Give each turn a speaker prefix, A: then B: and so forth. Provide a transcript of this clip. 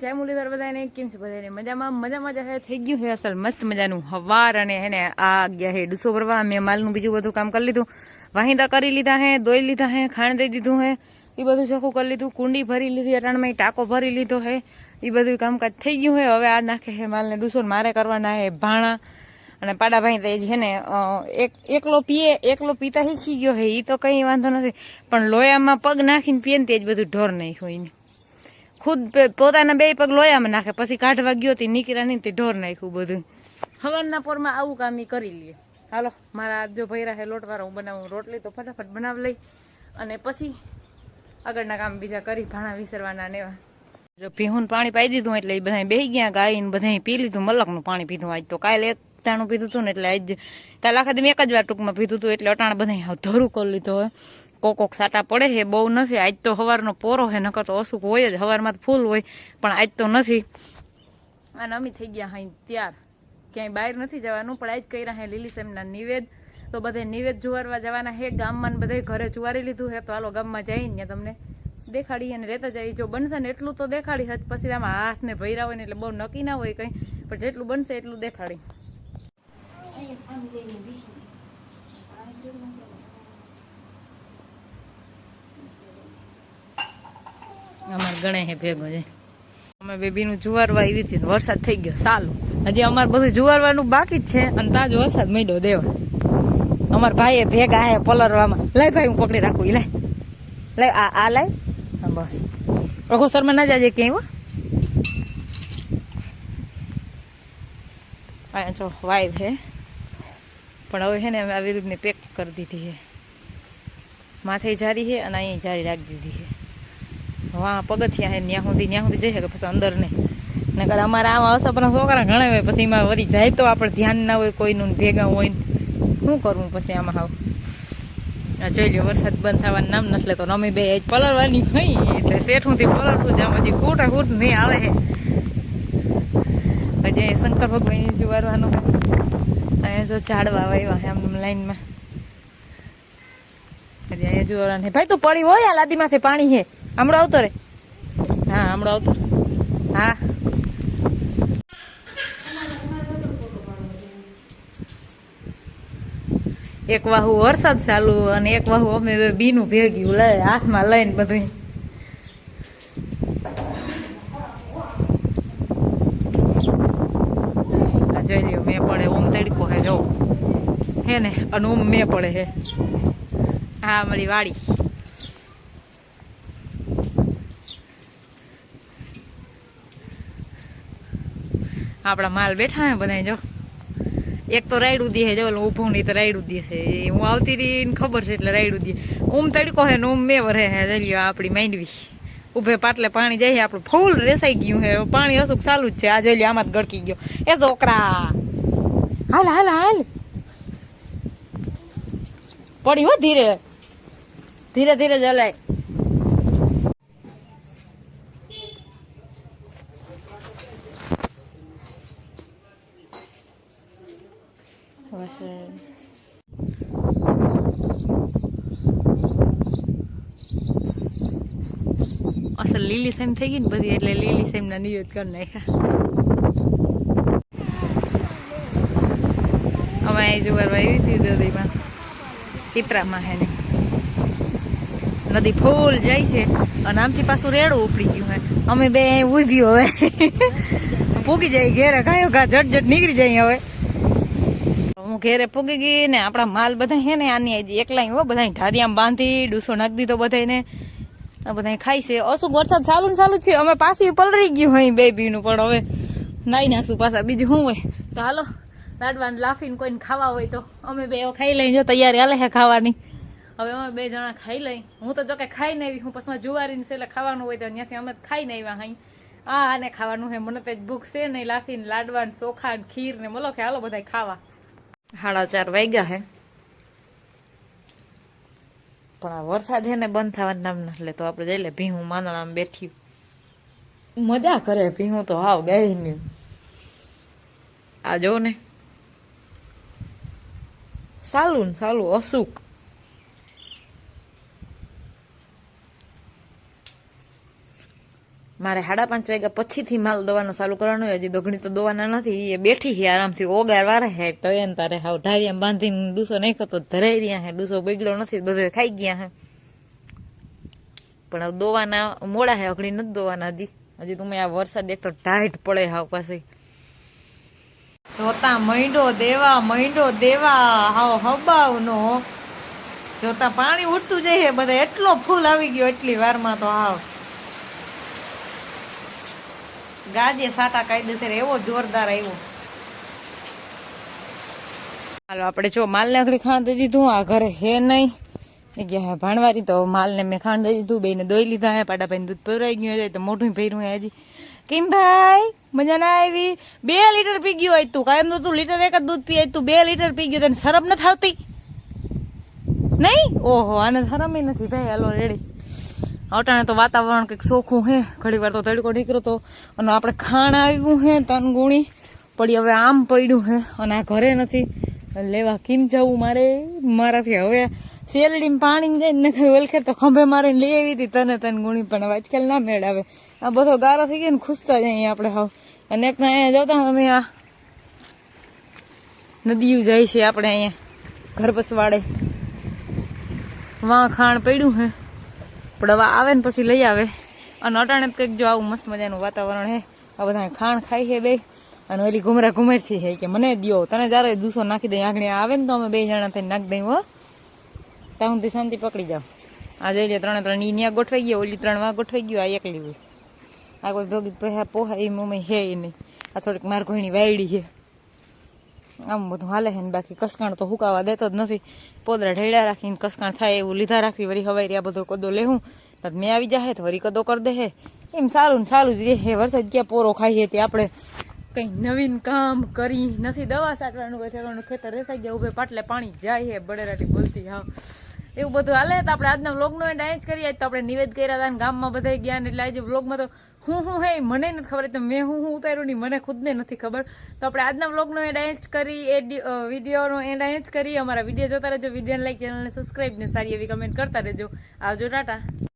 A: જય મુરલીધર બધાને, કેમ છે બધાને? મજામાં? મજામાં જ થઈ ગયું છે અસલ. મસ્ત મજાનું હવાર અને હેને આ ગયા હે ડૂસો ભરવા. મેં માલનું બીજું બધું કામ કરી લીધું. વાહિંદા કરી લીધા હે દોઈ લીધા હે ખાણ દઈ દીધું હે એ બધું ચોખ્ખું કરી લીધું. કુંડી ભરી લીધી, અટાણમાં ટાંકો ભરી લીધો હે એ બધું કામકાજ થઈ ગયું હે હવે આ નાખે હે માલને ડુસો ને મારે કરવાના હે ભાણા. અને પાડાભાઈ તો એ છે ને એક, એકલો પીએ, એકલો પીતા શીખી ગયો હે એ તો કંઈ વાંધો નથી. પણ લોયામાં પગ નાખીને પીએ ને તે જ બધું ઢોર નાખ્યું એને. ખુદ પોતાના બે પગ લોયામાં નાખે પછી કાઢવા ગયો હતી નીકળ્યા નહીં તે ઢોર નાખ્યું બધું. હવારના પોરમાં આવું કામ એ કરી લઈએ હાલો મારા જો ભૈરા હે લોટવાળા હું બનાવું રોટલી તો ફટાફટ બનાવી લઈ. અને પછી આગળના કામ બીજા કરી ભાણા વિસરવાના ને એવા. જો ભીહું પાણી પાઈ દીધું એટલે એ બધા બેહી ગયા ગાઈને બધા પી લીધું મલકનું પાણી પીધું આજ તો. કાલે એક ટાણું પીધું હતું ને એટલે આજ કાલે આખા દી એક જ વાર ટૂંકમાં પીધું હતું એટલે અટાણે બધા ધરું કરી લીધો હોય કોક કોક સાટા પડે છે બહુ નથી. આજ તો સવારનો પોરો છે નકર તો ઓછું હોય જ. સવારમાં તો ફૂલ હોય પણ આજ તો નથી. અને અમે થઈ ગયા હાઈ ત્યાર. ક્યાંય બહાર નથી જવાનું પણ આજ કર્યા હે લીલી સેમના નિવેદ. તો બધે નિવેદ જુવારવા જવાના હે ગામમાં ને બધે ઘરે જુવારી લીધું હે. તો હાલો ગામમાં જઈને તમને દેખાડી અને રહેતા જાય જો બનશે ને એટલું તો દેખાડી હજ પછી આમાં હાથ ને ભૈરા હોય ને એટલે બહુ નક્કી ના હોય કંઈ. પણ જેટલું બનશે એટલું દેખાડી. અમાર ગણે હે ભેગો છે અમે બેબીનું જુવારવા આવી હતી વરસાદ થઈ ગયો સારું હજી અમારે બધું જુવારવાનું બાકી જ છે, અને તાજ વરસાદ મળ્યો દેવા. અમાર ભાઈએ ભેગા હે પલરવામાં. લાય ભાઈ, હું પકડી રાખું, ઈ લાય. લાય, આ આ હા, બસ. શર્મા ના જાજે ક્યાંય, હો. અહીંયા જો વાઈવ હે. પણ હવે છે ને અમે આવી રીતની પેક કરી દીધી છે માથે જારી છે અને અહીંયા જારી રાખી દીધી છે વાહ, પગથિયા હે ત્યાં સુધી ત્યાં સુધી જઈ શકે પછી અંદર નહીં નકર અમારા આમાં અસપના છોકરા ઘણા હોય, પછી એમાં વળી જાય તો આપણે ધ્યાન ના હોય કોઈનું ભેગા હોય શું કરવું પછી આમાં હાવ? જોઈ લ્યો, વરસાદ બંધ થવાનું નામ નથી લેતો. રમી બે પલળવાની હોય, એટલે શેઠુંથી પલળશું, જ્યાં પછી ખોટા ખોટ નહીં આવે હે. હજી શંકર ભગવાન જુવારવાનું અહીંયા જો ઝાડવા વાવ્યા હે આમ લાઈનમાં. હજી અહીંયા જુવારવાનું ભાઈ, તું પડી હોય આ લાદીમાંથી પાણી હે? હમણાં આવતો રે. હા હમણાં આવતો. હા. એક વાહુ વરસાદ ચાલુ અને એક વાહુ અમે બીનું ભેગ્યું લે હાથમાં લઈને બધું જઈ જોઈ લ્યો મેં પડે ઓમ તડકો હે જો. હે ને અને ઓમ મેં પડે હે. હા મારી વાડી. આપણા માલ બેઠા હે બધા જો. એક તો રાયડું દે જો ઊભું નહીં તો રાયડું દે છે. હું આવતી રહી ખબર છે એટલે રાયડું દે. ઊમ તડકો હે ને ઊમ મેં વરે હે જઈ આપણી માંડવી. ઉભે પાટલે પાણી જાય આપણું ફૂલ રેસાઈ ગયું હે. પાણી અશુક ચાલુ જ છે. આ જોઈ આમાં જ ગળકી ગયો. એ છોકરા. હાલ હાલ હાલ. પડી હો ધીરે. ધીરે ધીરે જલાય. વરસાદ અસલ લીલી સેમ થઈ ગઈ ને બધી એટલે લીલી સેમ ના નિવેદ કરી નાખ્યા. અમે અહીં જુવારવા આવી હતી નદીમાં પિતરામાં હે ને. નદી ફૂલ જાય છે અને આમથી પાછું રેડું ઉપડી ગયું હે. અમે બે ઊભી હવે. પૂગી જાય ઘેરે કાયો ઘા જટ જટ નીકળી જાય હવે. ઘેરે પૂગી ગઈ ને આપણા માલ બધા હે ને આની આજે એકલા હો બધા ઢારિયામાં બાંધી, ડૂસો નાખી દીધો બધાને આ બધા ખાય છે. અશુક વરસાદ ચાલુ ને ચાલુ છે. અમે પાછી પલળી ગયું હોય બે બીનું, પણ હવે નાઈ નાખશું પાછા. બીજું શું હોય? તો હાલો, લાડવાને લાફીને કોઈને ખાવા હોય તો અમે બે ખાઈ લઈ જો તૈયારી હાલે છે ખાવાની. હવે અમે બે જણા ખાઈ લઈ. હું તો જો કે ખાઈ નહીં હું, પછી જુવારીને છે એટલે ખાવાનું હોય તો ત્યાંથી અમે ખાઈ નહીં હાઈ. આ આને ખાવાનું છે મને તો ભૂખ છે નહીં. લાફીને લાડવા ને ચોખા ખીર ને મલો કે હાલો બધા ખાવા. સાડા ચાર વાગ્યા હે. પણ આ વરસાદ હે ને બંધ થવાનું નામ નથી લેતો. આપણે જઈ લે ભીહું, માંદણામાં બેઠી. મજા કરે ભીહું તો હાવ ગાય આ જો ને. સાલું ને સાલું અસુક મારે સાડા પાંચ વાગ્યા પછીથી માલ દવાનો ચાલુ કરવાનો હજી દોઘણી તો દોવાના નથી, એ બેઠી છે આરામથી, ઓગાર વારે હે તો એને તારે હાવ એમ બાંધીને ડૂસો નહીં કરતો ધરાઈ રહ્યા હે ડૂસો બગડ્યો નથી, બધો ખાઈ ગયા હે પણ હવે દોવાના મોડા હે અઘડી નથી દોવાના હજી. હજી તમે આ વરસાદ એક તો ટાઈટ પડે હાવ પાસે જોતા મૈંડો દેવા મૈંડો દેવા, હાવ હબાવનો. જોતા પાણી ઉઠતું જાય બધા એટલો ફૂલ આવી ગયો એટલી વારમાં તો હાવ. ગાજે સાટા કાયદેસર એવો જોરદાર આવ્યો. હાલો, આપણે જો માલને આગળ ખાંડ દઈ દીધું, આ ઘરે હે નહીં. ગયા હે, ભાણવારી તો માલને મેં ખાંડ દઈ દીધું બેને દોઈ લીધા, હે પાડાભાઈ દૂધ પીવરાઈ ગયું હોય તો મોઢું ભર્યું હે હજી. કેમ ભાઈ? મજા ના આવી? બે લીટર પી ગયું હોય તું, કાયમ તો તું લીટર એક જ દૂધ પીએ તું બે લીટર પી ગયો, તને શરમ નથી આવતી? નહીં? ઓહો, આને શરમ નથી ભાઈ, હાલો રેડી અટાણે તો વાતાવરણ કંઈક સોખું હે. ઘણી વાર તો તડકો નીકળ્યો તો અને આપણે ખાણ આવ્યું હે તન ગુણી પડી હવે આમ પડ્યું હે, અને આ ઘરે નથી. લેવા કેમ જવું મારે? મારાથી હવે શેરડીમાં પાણી જાય ને ઓલખે તો ખંભે મારીને લઈ આવી હતી તને તને ગુણી પણ આજકાલ ના મેળાવે. આ બધો ગારો થઈ ગયો ને ખુશતા જઈએ આપણે હાવ. અને એકના અહીંયા જતા અમે આ નદીઓ જાય છે આપણે અહીંયા, ઘર પસવાડે વાં ખાણ પડ્યું હે. હવે આવે ને પછી લઈ આવે. અને અટાણે કંઈક જો આવું મસ્ત મજાનું વાતાવરણ હે. આ બધા ખાણ ખાય છે બે. અને ઓલી ઘુમરા ઘુમેરથી છે કે મને દો તને જ્યારે દૂસો નાખી દઈ આંગળી આવે ને તો અમે બે જણા થઈને નાખી દઈ હો. ત્યાં શાંતિ પકડી જાઓ. આ જઈ લે ત્રણે ત્રણ, ઈ ન્યા ગોઠવાઈ ગયો, ઓલી ત્રણમાં ગોઠવાઈ ગયો, આ એકલી હોય. આ કોઈ ભોગી પહેલા પોહા એ મમ્મી હે નહીં. આ થોડીક માર કોઈની વાયડી છે આમ બધું હાલે છે બાકી કસકાણ તો હુકાવા દેતો જ નથી. પોદરા ઢેડા રાખીને કસકાણ થાય એવું લીધા રાખી વળી હવાઈ આ બધો કદો લેવું મેં આવી જાહે તો વળી કદો કરી દે હે. એમ સારું ને સારું જ રહે હે. વરસાદ ક્યાં પોરો ખાઈએ તે આપણે કંઈ નવીન કામ કરી નથી. દવા સાટવાનું કોઈ ઠેકાણું ખેતર રેસાઈ ગયા ઉભે પાટલે પાણી જાય હે. બળેરાટી બોલતી, હા. એવું બધું હાલે? તો આપણે આજના વ્લોગનો એન્ડ જ કરીએ. તો આપણે નિવેદ કર્યા હતા ગામમાં બધા ગયા ને એટલે આજે વ્લોગમાં તો હું હું હે મને નથી ખબર. મેં હું હું ઉતાર્યું નહીં મને ખુદને નથી ખબર. તો આપણે આજના વ્લોગનો અહીં જ કરી, એ વિડીયોનો એન્ડ અહીં જ કરી. અમારા વીડિયો જોતા રહેજો. વિડીયોને લાઈક ચેનલને સબસ્ક્રાઈબ ને સારી એવી કમેન્ટ કરતા રહેજો. આવજો, ટાટા.